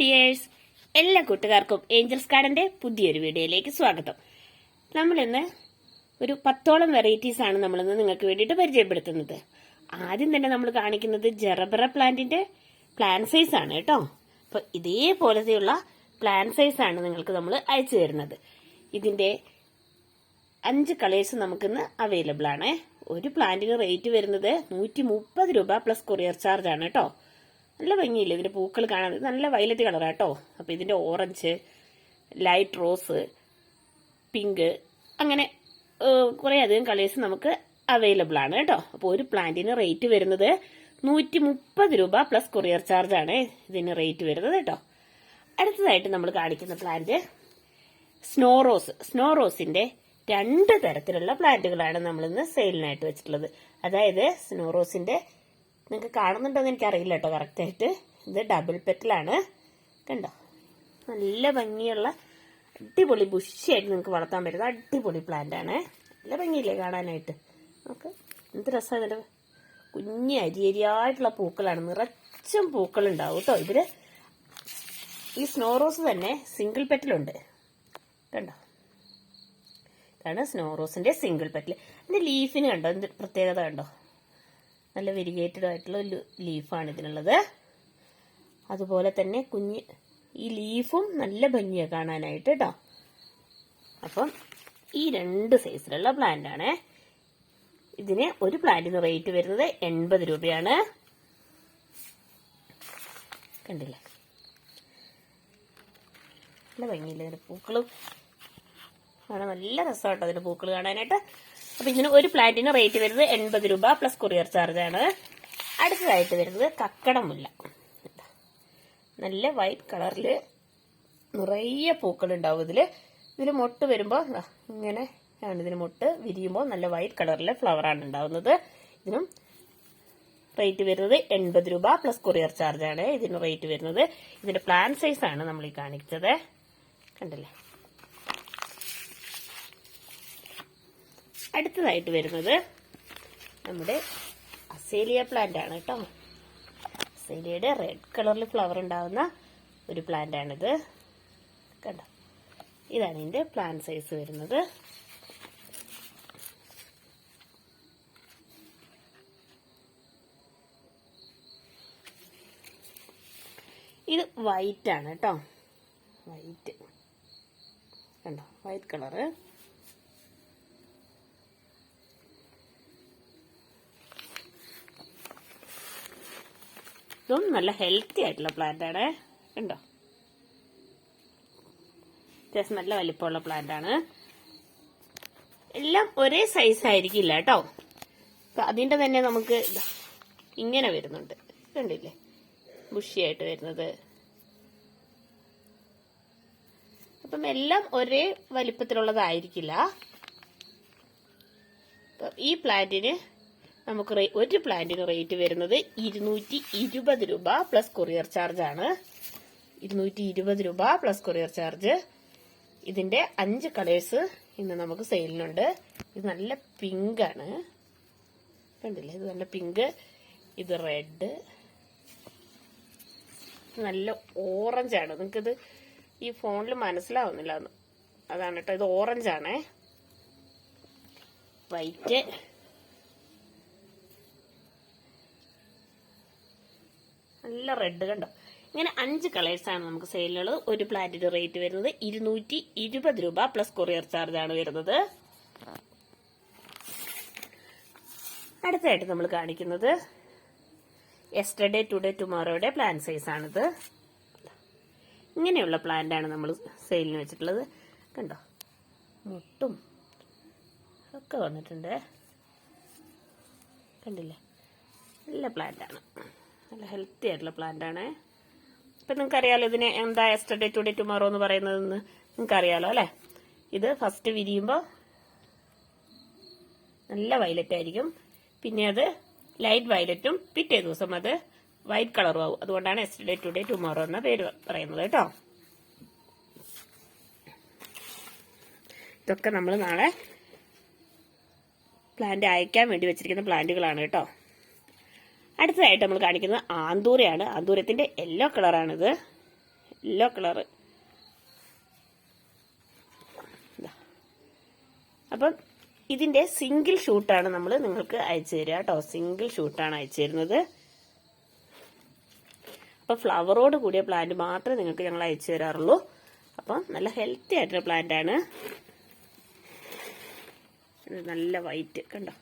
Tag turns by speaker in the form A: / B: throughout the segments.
A: Dears എല്ലാ കൂട്ടുകാർക്കും Angeles കാർഡിന്റെ പുതിയൊരു വീഡിയോയിലേക്ക് സ്വാഗതം. നമ്മളിന്ന് ഒരു പത്തോളം വെറൈറ്റീസ് ആണ് നമ്മളിന്ന് നിങ്ങൾക്ക് വേണ്ടിയിട്ട് പരിചയപ്പെടുത്തുന്നത്. ആദ്യം തന്നെ നമ്മൾ കാണിക്കുന്നത് ജെറബറ പ്ലാന്റിന്റെ പ്ലാൻ സൈസ് ആണ് കേട്ടോ. അപ്പൊ ഇതേപോലത്തെയുള്ള പ്ലാൻ സൈസ് ആണ് നിങ്ങൾക്ക് നമ്മൾ അയച്ചു തരുന്നത്. ഇതിന്റെ അഞ്ച് കളേഴ്സ് നമുക്കിന്ന് അവൈലബിൾ ആണ്. ഒരു പ്ലാന്റിന് റേറ്റ് വരുന്നത് നൂറ്റി മുപ്പത് രൂപ പ്ലസ് കൊറിയർ ചാർജ് ആണ് കേട്ടോ. നല്ല ഭംഗിയില്ല ഇതിന്റെ പൂക്കൾ കാണാൻ? നല്ല വയലറ്റ് കളർ കേട്ടോ. അപ്പൊ ഇതിന്റെ ഓറഞ്ച് ലൈറ്റ് റോസ് പിങ്ക് അങ്ങനെ കുറേ അധികം കളേഴ്സ് നമുക്ക് അവൈലബിൾ ആണ് കേട്ടോ. അപ്പോൾ ഒരു പ്ലാന്റിന് റേറ്റ് വരുന്നത് നൂറ്റി മുപ്പത് രൂപ പ്ലസ് കൊറിയർ ചാർജ് ആണ് ഇതിന് റേറ്റ് വരുന്നത് കേട്ടോ. അടുത്തതായിട്ട് നമ്മൾ കാണിക്കുന്ന പ്ലാന്റ് സ്നോ റോസ്. സ്നോ റോസിന്റെ രണ്ട് തരത്തിലുള്ള പ്ലാന്റുകളാണ് നമ്മൾ ഇന്ന് സെയിലിനായിട്ട് വെച്ചിട്ടുള്ളത്. അതായത് സ്നോ റോസിന്റെ നിങ്ങൾക്ക് കാണുന്നുണ്ടോന്ന് എനിക്കറിയില്ല കേട്ടോ കറക്റ്റായിട്ട്. ഇത് ഡബിൾ പെറ്റലാണ് കണ്ടോ? നല്ല ഭംഗിയുള്ള അടിപൊളി ബുഷിയായിട്ട് നിങ്ങൾക്ക് വളർത്താൻ പറ്റുന്ന അടിപൊളി ആണ്. നല്ല ഭംഗിയില്ലേ കാണാനായിട്ട്. നമുക്ക് എന്ത് രസമാണ് ഇതിന്റെ അരി അരിയായിട്ടുള്ള പൂക്കളാണ്. നിറച്ചും പൂക്കൾ ഉണ്ടാവും കേട്ടോ. ഇതിൽ ഈ സ്നോ റോസ് തന്നെ സിംഗിൾ പെറ്റലുണ്ട് കണ്ടോ? ഇതാണ് സ്നോ റോസിന്റെ സിംഗിൾ പെറ്റൽ ഇതിന്റെ ലീഫിന് കണ്ടോ? എന്ത് പ്രത്യേകത കണ്ടോ? നല്ല വെരിഗേറ്റഡ് ആയിട്ടുള്ള ഒരു ലീഫാണ് ഇതിനുള്ളത് അതുപോലെ തന്നെ കുഞ്ഞ് ഈ ലീഫും നല്ല ഭംഗിയാണ് കാണാനായിട്ട് കേട്ടോ അപ്പം ഈ രണ്ട് സൈസിലുള്ള പ്ലാന്റ് ആണ് ഇതിന് ഒരു പ്ലാന്റിന് റേറ്റ് വരുന്നത് എൺപത് രൂപയാണ്. കണ്ടില്ലേ? നല്ല ഭംഗിയില്ല ഇതിന്റെ പൂക്കളും? നല്ല രസമാട്ടോ അതിന്റെ പൂക്കൾ കാണാനായിട്ട്. അപ്പൊ ഇതിന് ഒരു പ്ലാന്റിന് റേറ്റ് വരുന്നത് എൺപത് രൂപ പ്ലസ് കൊറിയർ ചാർജ് ആണ്. അടുത്തതായിട്ട് വരുന്നത് കക്കടമുല്ല. നല്ല വൈറ്റ് കളറിൽ നിറയെ ഇതിൽ. ഇതിൽ മൊട്ട് വരുമ്പോൾ ഇങ്ങനെ ആണ് ഇതിന് മൊട്ട് വിരിയുമ്പോൾ നല്ല വൈറ്റ് കളറിലെ ഫ്ലവർ ആണ് ഉണ്ടാവുന്നത്. ഇതിനും റേറ്റ് വരുന്നത് എൺപത് രൂപ പ്ലസ് കൊറിയർ ചാർജ് ആണ്. ഇതിന് റേറ്റ് വരുന്നത്. ഇതിന്റെ പ്ലാൻ സൈസ് ആണ് നമ്മൾ ഈ കാണിച്ചത്. കണ്ടല്ലേ? അടുത്തതായിട്ട് വരുന്നത് നമ്മുടെ അസേലിയ പ്ലാന്റ് ആണ് കേട്ടോ. അസേലിയയുടെ റെഡ് കളറിൽ ഫ്ലവർ ഉണ്ടാവുന്ന ഒരു പ്ലാന്റ് ആണിത്. കണ്ടോ? ഇതാണ് ഇതിന്റെ പ്ലാന്റ് സൈസ് വരുന്നത്. ഇത് വൈറ്റ് ആണ് കേട്ടോ. വൈറ്റ് കണ്ടോ? വൈറ്റ് കളറ് ഇതും നല്ല ഹെൽത്തി ആയിട്ടുള്ള പ്ലാന്റ് ആണ്. ഉണ്ടോ അത്യാവശ്യം നല്ല വലിപ്പമുള്ള പ്ലാന്റ് ആണ്. എല്ലാം ഒരേ സൈസ് ആയിരിക്കില്ല കേട്ടോ. അതിന്റെ തന്നെ നമുക്ക് ഇങ്ങനെ വരുന്നുണ്ട്. കണ്ടില്ലേ? ബുഷിയായിട്ട് വരുന്നത്. അപ്പം എല്ലാം ഒരേ വലിപ്പത്തിലുള്ളതായിരിക്കില്ല. ഈ പ്ലാന്റിന് നമുക്ക് ഒരു പ്ലാന്റിന് റേറ്റ് വരുന്നത് ഇരുന്നൂറ്റി ഇരുപത് രൂപ പ്ലസ് കൊറിയർ ചാർജ് ആണ് ഇരുന്നൂറ്റി ഇരുപത് രൂപ പ്ലസ് കൊറിയർ ചാർജ്. ഇതിന്റെ അഞ്ച് കളേഴ്സ് ഇന്ന് നമുക്ക് സെയിലിനുണ്ട്. ഇത് നല്ല പിങ്ക് ആണ് കണ്ടില്ലേ? ഇത് നല്ല പിങ്ക് ഇത് റെഡ്. നല്ല ഓറഞ്ച് ആണ് നിങ്ങൾക്കിത് ഈ ഫോണിൽ മനസ്സിലാവുന്നില്ല അതാണ് കേട്ടോ ഇത് ഓറഞ്ച് ആണേ വൈറ്റ്. നല്ല റെഡ് കണ്ടോ? ഇങ്ങനെ അഞ്ച് കളേഴ്സാണ് നമുക്ക് സെയിലുള്ളത് ഒരു പ്ലാന്റിന്റെ റേറ്റ് വരുന്നത് ഇരുന്നൂറ്റി ഇരുപത് രൂപ പ്ലസ് കൊറിയർ ചാർജ് ആണ് വരുന്നത്. അടുത്തായിട്ട് നമ്മൾ കാണിക്കുന്നത് എസ്റ്റർഡേ ടുഡേ ടുമോറോയുടെ പ്ലാൻ സൈസ് ആണിത്. ഇങ്ങനെയുള്ള പ്ലാന്റ് ആണ് നമ്മൾ സെയിലിന് വെച്ചിട്ടുള്ളത്. കണ്ടോ? മുട്ടും ഒക്കെ വന്നിട്ടുണ്ട്. കണ്ടില്ലേ? നല്ല പ്ലാന്റ് ആണ്. നല്ല ഹെൽത്തി ആയിട്ടുള്ള പ്ലാന്റ് ആണ്. ഇപ്പൊ നിങ്ങൾക്ക് അറിയാലോ ഇതിന് എന്താ എസ്റ്റർഡേ ടുഡേ ടുമോറോ എന്ന് പറയുന്നതെന്ന് നിങ്ങൾക്ക് അറിയാലോ അല്ലെ? ഇത് ഫസ്റ്റ് വിരിയുമ്പോൾ നല്ല വയലറ്റ് ആയിരിക്കും. പിന്നെ അത് ലൈറ്റ് വയലറ്റും പിറ്റേ ദിവസം അത് വൈറ്റ് കളറും ആവും. അതുകൊണ്ടാണ് എസ്റ്റർഡേ ടുഡേ ടുമോറോ എന്ന പേര് പറയുന്നത് കേട്ടോ. ഇതൊക്കെ നമ്മൾ നാളെ പ്ലാന്റ് അയക്കാൻ വേണ്ടി വെച്ചിരിക്കുന്ന പ്ലാന്റുകളാണ് കേട്ടോ. അടുത്തതായിട്ട് നമ്മൾ കാണിക്കുന്നത് ആന്തൂരയാണ്. ആന്തൂരത്തിന്റെ യെല്ലോ കളറാണിത് യെല്ലോ കളറ് അപ്പം ഇതിന്റെ സിംഗിൾ ഷൂട്ടാണ് നമ്മൾ നിങ്ങൾക്ക് അയച്ചു തരിക കേട്ടോ. സിംഗിൾ ഷൂട്ടാണ് അയച്ചു തരുന്നത്. അപ്പൊ ഫ്ലവറോട് കൂടിയ പ്ലാന്റ് മാത്രമേ നിങ്ങൾക്ക് ഞങ്ങൾ അയച്ചു തരാറുള്ളൂ. അപ്പം നല്ല ഹെൽത്തി ആയിട്ടുള്ള പ്ലാന്റ് ആണ്. ഇത് നല്ല വൈറ്റ് കണ്ടോ?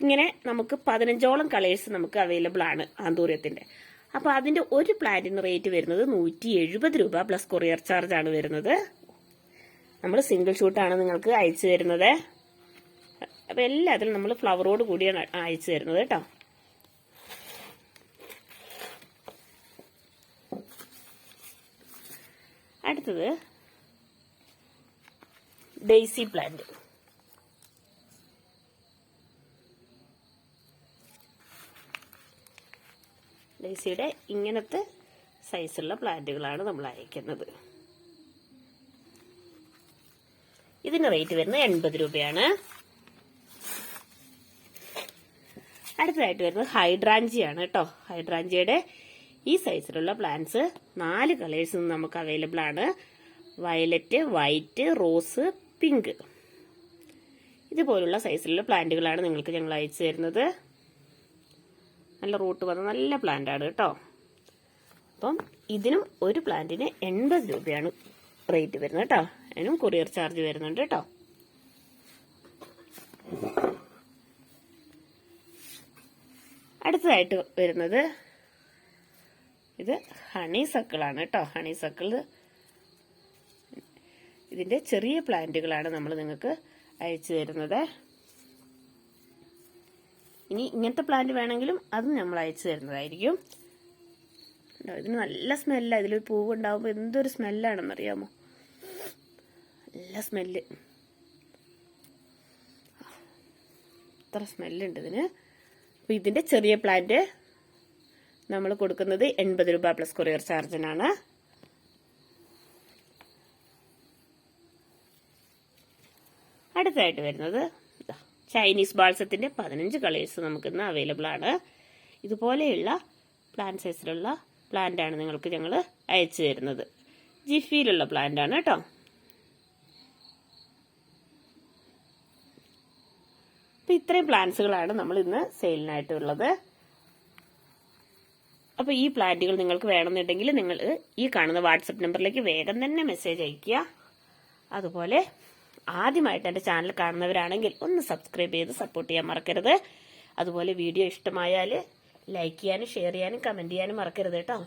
A: ഇങ്ങനെ നമുക്ക് പതിനഞ്ചോളം കളേഴ്സ് നമുക്ക് അവൈലബിൾ ആണ് ആന്തൂര്യത്തിന്റെ അപ്പോൾ അതിന്റെ ഒരു പ്ലാന്റിന് റേറ്റ് വരുന്നത് നൂറ്റി എഴുപത് രൂപ പ്ലസ് കൊറിയർ ചാർജ് ആണ് വരുന്നത്. നമ്മൾ സിംഗിൾ ഷൂട്ടാണ് നിങ്ങൾക്ക് അയച്ചു തരുന്നത്. അപ്പൊ എല്ലാത്തിലും നമ്മൾ ഫ്ലവറോട് കൂടിയാണ് അയച്ചു തരുന്നത് കേട്ടോ. അടുത്തത് ഡെയ്സി പ്ലാന്റ് ഡെയ്സിയുടെ ഇങ്ങനത്തെ സൈസുള്ള പ്ലാന്റുകളാണ് നമ്മൾ അയക്കുന്നത്. ഇതിന് റേറ്റ് വരുന്നത് എൺപത് രൂപയാണ്. അടുത്തതായിട്ട് വരുന്നത് ഹൈഡ്രാഞ്ചിയാണ് കേട്ടോ. ഹൈഡ്രാഞ്ചിയുടെ ഈ സൈസിലുള്ള പ്ലാന്റ്സ് നാല് കളേഴ്സ് നമുക്ക് അവൈലബിൾ ആണ്. Violet white rose pink. ഇതുപോലുള്ള സൈസിലുള്ള പ്ലാന്റുകളാണ് നിങ്ങൾക്ക് ഞങ്ങൾ അയച്ചു തരുന്നത്. നല്ല റൂട്ട് വന്ന നല്ല പ്ലാന്റ് ആണ് കേട്ടോ. അപ്പം ഇതിനും ഒരു പ്ലാന്റിന് എൺപത് രൂപയാണ് റേറ്റ് വരുന്നത് കേട്ടോ. അതിനും കൊറിയർ ചാർജ് വരുന്നുണ്ട് കേട്ടോ. അടുത്തതായിട്ട് വരുന്നത് ഇത് ഹണി സക്കിളാണ് കേട്ടോ. ഹണി സക്കിൾ ഇതിന്റെ ചെറിയ പ്ലാന്റുകളാണ് നമ്മൾ നിങ്ങൾക്ക് അയച്ചു തരുന്നത്. ഇനി ഇങ്ങനത്തെ പ്ലാന്റ് വേണമെങ്കിലും അതും നമ്മൾ അയച്ചു തരുന്നതായിരിക്കും. ഇതിന് നല്ല സ്മെല്ലാണ് ഇതിലൊരു പൂവ് ഉണ്ടാകുമ്പോൾ എന്തൊരു സ്മെല്ലാണെന്നറിയാമോ നല്ല സ്മെല്ല് ഇത്ര സ്മെല്ലുണ്ട് ഇതിന്. അപ്പോൾ ഇതിന്റെ ചെറിയ പ്ലാന്റ് നമ്മൾ കൊടുക്കുന്നത് എൺപത് രൂപ പ്ലസ് കൊറിയർ ചാർജിനാണ് അടുത്തായിട്ട് വരുന്നത് ചൈനീസ് ബാൾസത്തിന്റെ പതിനഞ്ച് കളേഴ്സ് നമുക്കിന്ന് അവൈലബിൾ ആണ്. ഇതുപോലെയുള്ള പ്ലാന്റ് സൈസിലുള്ള പ്ലാന്റ് ആണ് നിങ്ങൾക്ക് ഞങ്ങൾ അയച്ചു തരുന്നത്. ജിഫിയിലുള്ള പ്ലാന്റ് ആണ് കേട്ടോ. അപ്പൊ ഇത്രയും പ്ലാന്റ്സുകളാണ് നമ്മൾ ഇന്ന് സെയിലിനായിട്ടുള്ളത് അപ്പോൾ ഈ പ്ലാന്റുകൾ നിങ്ങൾക്ക് വേണമെന്നുണ്ടെങ്കിൽ നിങ്ങൾ ഈ കാണുന്ന വാട്സപ്പ് നമ്പറിലേക്ക് വേഗം തന്നെ മെസ്സേജ് അയക്കുക അതുപോലെ ആദ്യമായിട്ട് എന്റെ ചാനൽ കാണുന്നവരാണെങ്കിൽ ഒന്ന് സബ്സ്ക്രൈബ് ചെയ്ത് സപ്പോർട്ട് ചെയ്യാൻ മറക്കരുത്. അതുപോലെ വീഡിയോ ഇഷ്ടമായാൽ ലൈക്ക് ചെയ്യാനും ഷെയർ ചെയ്യാനും കമന്റ് ചെയ്യാനും മറക്കരുത് കേട്ടോ.